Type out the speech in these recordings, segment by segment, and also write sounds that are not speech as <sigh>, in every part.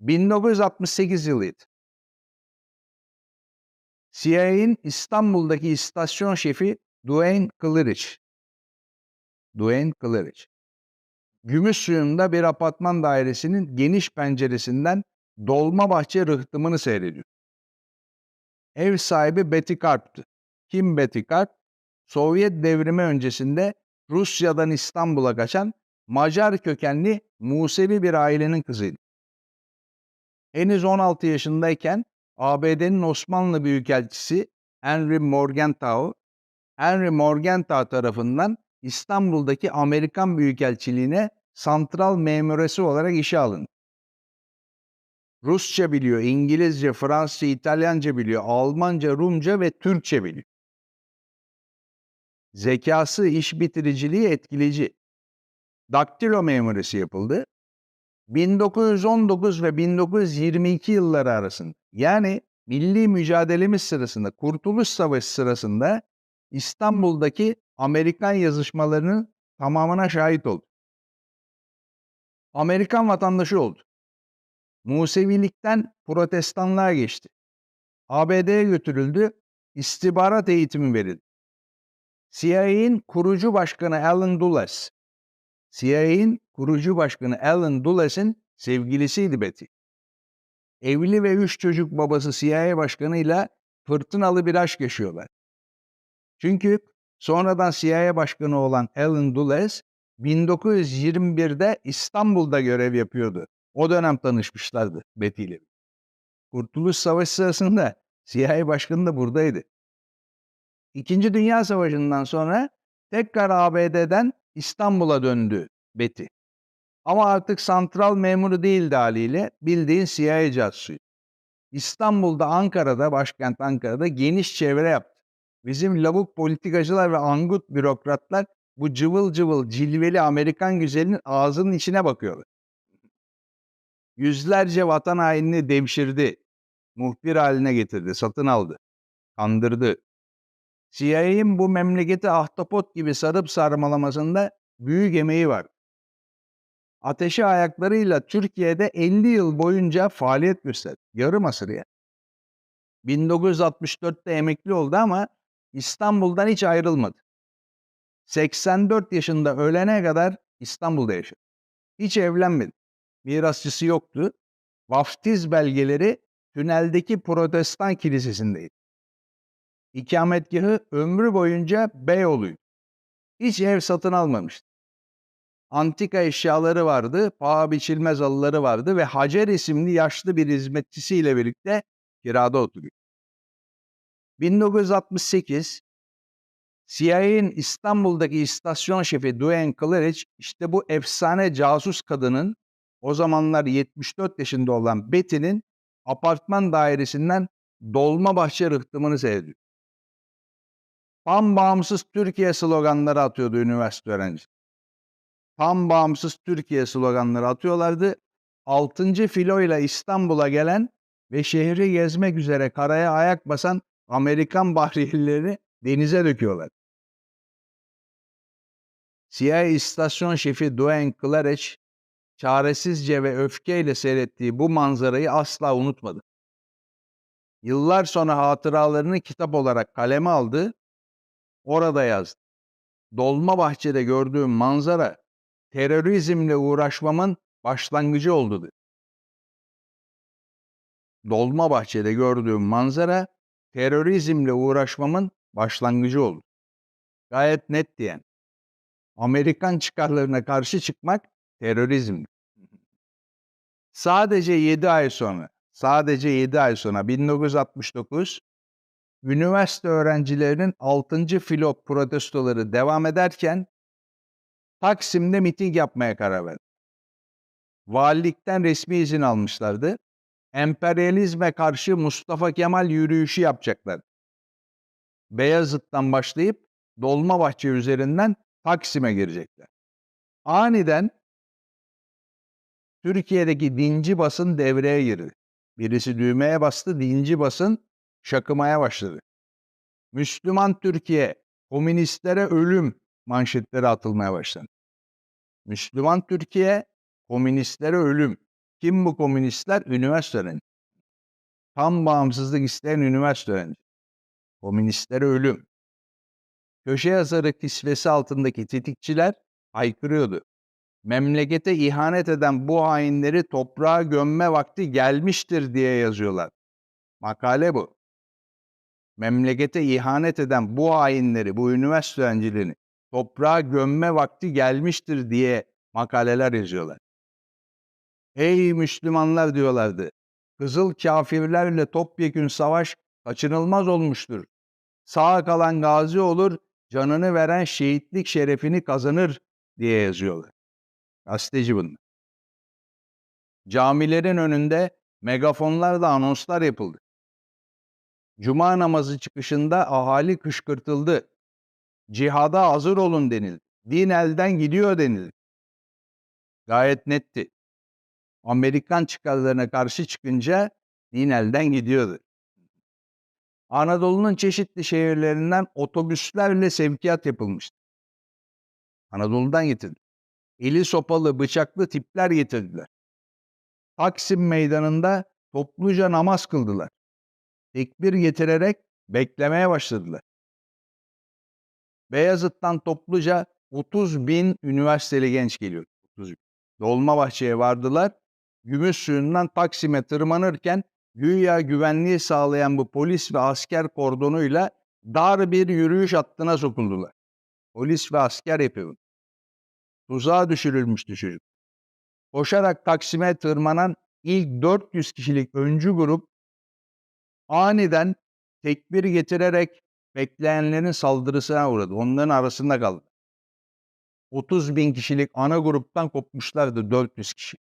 1968 yılıydı. CIA'in İstanbul'daki istasyon şefi Duane Kılıç. Duane Kılıç. Gümüşsuyu'nda bir apartman dairesinin geniş penceresinden Dolmabahçe rıhtımını seyrediyor. Ev sahibi Betty Karp'tı. Kim Betty Karp? Sovyet devrimi öncesinde Rusya'dan İstanbul'a kaçan Macar kökenli Musevi bir ailenin kızıydı. Henüz 16 yaşındayken ABD'nin Osmanlı Büyükelçisi Henry Morgenthau, Henry Morgenthau tarafından İstanbul'daki Amerikan Büyükelçiliğine santral memuresi olarak işe alındı. Rusça biliyor, İngilizce, Fransızca, İtalyanca biliyor, Almanca, Rumca ve Türkçe biliyor. Zekası, iş bitiriciliği etkileyici. Daktilo memurisi yapıldı. 1919 ve 1922 yılları arasında yani milli mücadelemiz sırasında, Kurtuluş Savaşı sırasında İstanbul'daki Amerikan yazışmalarının tamamına şahit oldu. Amerikan vatandaşı oldu. Musevilikten protestanlığa geçti. ABD'ye götürüldü, istihbarat eğitimi verildi. CIA'in kurucu başkanı Alan Dulles, CIA'in kurucu başkanı Alan Dulles'in sevgilisiydi Betty. Evli ve üç çocuk babası CIA başkanıyla fırtınalı bir aşk yaşıyorlar. Çünkü sonradan CIA başkanı olan Alan Dulles 1921'de İstanbul'da görev yapıyordu. O dönem tanışmışlardı Betty ile. Kurtuluş Savaşı sırasında CIA başkanı da buradaydı. İkinci Dünya Savaşı'ndan sonra tekrar ABD'den İstanbul'a döndü Betty. Ama artık santral memuru değildi haliyle bildiğin CIA casusu. İstanbul'da, Ankara'da, başkent Ankara'da geniş çevre yaptı. Bizim lavuk politikacılar ve angut bürokratlar bu cıvıl cıvıl cilveli Amerikan güzelinin ağzının içine bakıyorlar. Yüzlerce vatan hainini devşirdi. Muhbir haline getirdi, satın aldı. Kandırdı. CIA'nin bu memleketi ahtapot gibi sarıp sarmalamasında büyük emeği var. Ateşi ayaklarıyla Türkiye'de 50 yıl boyunca faaliyet gösterdi. Yarım asır ya. 1964'te emekli oldu ama İstanbul'dan hiç ayrılmadı. 84 yaşında ölene kadar İstanbul'da yaşadı. Hiç evlenmedi. Mirasçısı yoktu. Vaftiz belgeleri tüneldeki protestan kilisesindeydi. İkametgahı ömrü boyunca Beyoğlu'ydu. Hiç ev satın almamıştı. Antika eşyaları vardı, paha biçilmez alıları vardı ve Hacer isimli yaşlı bir hizmetçisiyle birlikte kirada oturuyor. 1968 CIA'nin İstanbul'daki istasyon şefi Duane Kılıç işte bu efsane casus kadının o zamanlar 74 yaşında olan Betty'nin apartman dairesinden Dolmabahçe rıhtımını seyrediyor. Tam bağımsız Türkiye sloganları atıyordu üniversite öğrencisi. Tam bağımsız Türkiye sloganları atıyorlardı. Altıncı filoyla İstanbul'a gelen ve şehri gezmek üzere karaya ayak basan Amerikan <laughs> bahriyelileri denize döküyorlar. CIA istasyon şefi Duane Clarence çaresizce ve öfkeyle seyrettiği bu manzarayı asla unutmadı. Yıllar sonra hatıralarını kitap olarak kaleme aldı, orada yazdı. Dolmabahçe'de gördüğüm manzara terörizmle uğraşmamın başlangıcı oldu. Dolmabahçe'de gördüğüm manzara terörizmle uğraşmamın başlangıcı oldu. Gayet net diyen. Amerikan çıkarlarına karşı çıkmak terörizm. Sadece 7 ay sonra, sadece 7 ay sonra 1969 üniversite öğrencilerinin 6. filo protestoları devam ederken Taksim'de miting yapmaya karar verdi. Valilikten resmi izin almışlardı. Emperyalizme karşı Mustafa Kemal yürüyüşü yapacaklar. Beyazıt'tan başlayıp Dolmabahçe üzerinden Taksim'e girecekler. Aniden Türkiye'deki dinci basın devreye girdi. Birisi düğmeye bastı, dinci basın şakımaya başladı. Müslüman Türkiye, komünistlere ölüm manşetleri atılmaya başlandı. Müslüman Türkiye, komünistlere ölüm. Kim bu komünistler? Üniversite öğrenci. Tam bağımsızlık isteyen üniversite öğrenci. Komünistlere ölüm. Köşe yazarı kisvesi altındaki tetikçiler haykırıyordu. Memlekete ihanet eden bu hainleri toprağa gömme vakti gelmiştir diye yazıyorlar. Makale bu. Memlekete ihanet eden bu hainleri, bu üniversite öğrencilerini toprağa gömme vakti gelmiştir diye makaleler yazıyorlar. Ey Müslümanlar diyorlardı. Kızıl kafirlerle topyekün savaş kaçınılmaz olmuştur. Sağ kalan gazi olur, canını veren şehitlik şerefini kazanır diye yazıyorlar. Gazeteci bunlar. Camilerin önünde megafonlarla anonslar yapıldı. Cuma namazı çıkışında ahali kışkırtıldı. Cihada hazır olun denildi. Din elden gidiyor denildi. Gayet netti. Amerikan çıkarlarına karşı çıkınca din elden gidiyordu. Anadolu'nun çeşitli şehirlerinden otobüslerle sevkiyat yapılmıştı. Anadolu'dan getirdi. Eli sopalı, bıçaklı tipler getirdiler. Taksim meydanında topluca namaz kıldılar. Tekbir getirerek beklemeye başladılar. Beyazıt'tan topluca 30 bin üniversiteli genç geliyor. 30 bin. Dolmabahçe'ye vardılar. Gümüş suyundan Taksim'e tırmanırken güya güvenliği sağlayan bu polis ve asker kordonuyla dar bir yürüyüş hattına sokuldular. Polis ve asker yapıyor. Tuzağa düşürülmüştü çocuk. Koşarak Taksim'e tırmanan ilk 400 kişilik öncü grup aniden tekbir getirerek bekleyenlerin saldırısına uğradı. Onların arasında kaldı. 30 bin kişilik ana gruptan kopmuşlardı 400 kişi.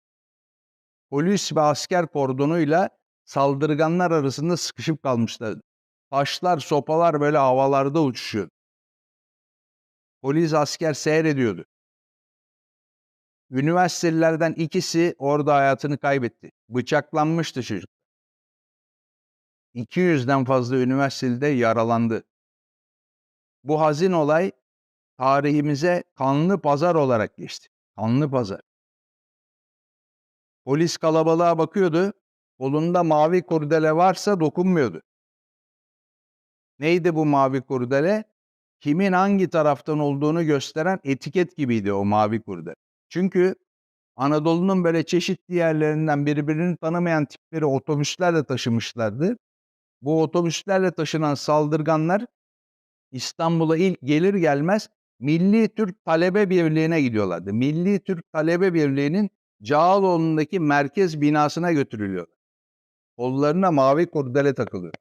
Polis ve asker kordonuyla saldırganlar arasında sıkışıp kalmışlardı. Taşlar, sopalar böyle havalarda uçuşuyor. Polis asker seyrediyordu. Üniversitelilerden ikisi orada hayatını kaybetti. Bıçaklanmıştı çocuk. 200'den fazla üniversitede de yaralandı. Bu hazin olay tarihimize kanlı pazar olarak geçti. Kanlı pazar. Polis kalabalığa bakıyordu. Kolunda mavi kurdele varsa dokunmuyordu. Neydi bu mavi kurdele? Kimin hangi taraftan olduğunu gösteren etiket gibiydi o mavi kurdele. Çünkü Anadolu'nun böyle çeşitli yerlerinden birbirini tanımayan tipleri otobüslerle taşımışlardı. Bu otobüslerle taşınan saldırganlar İstanbul'a ilk gelir gelmez Milli Türk Talebe Birliği'ne gidiyorlardı. Milli Türk Talebe Birliği'nin Cağaloğlu'ndaki merkez binasına götürülüyor. Kollarına mavi kurdele takılıyor.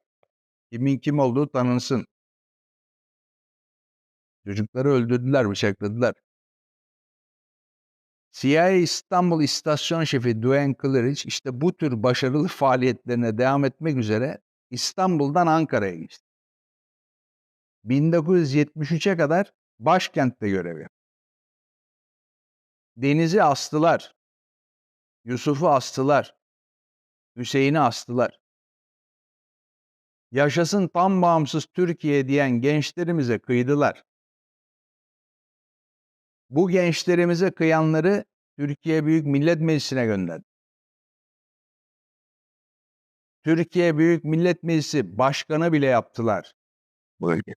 Kimin kim olduğu tanınsın. Çocukları öldürdüler, bıçakladılar. CIA İstanbul İstasyon Şefi Dwayne Cleridge işte bu tür başarılı faaliyetlerine devam etmek üzere İstanbul'dan Ankara'ya geçti. 1973'e kadar başkentte görev yaptı. Deniz'i astılar. Yusuf'u astılar. Hüseyin'i astılar. Yaşasın tam bağımsız Türkiye diyen gençlerimize kıydılar. Bu gençlerimize kıyanları Türkiye Büyük Millet Meclisi'ne gönderdi. Türkiye Büyük Millet Meclisi başkanı bile yaptılar. Bu ülke.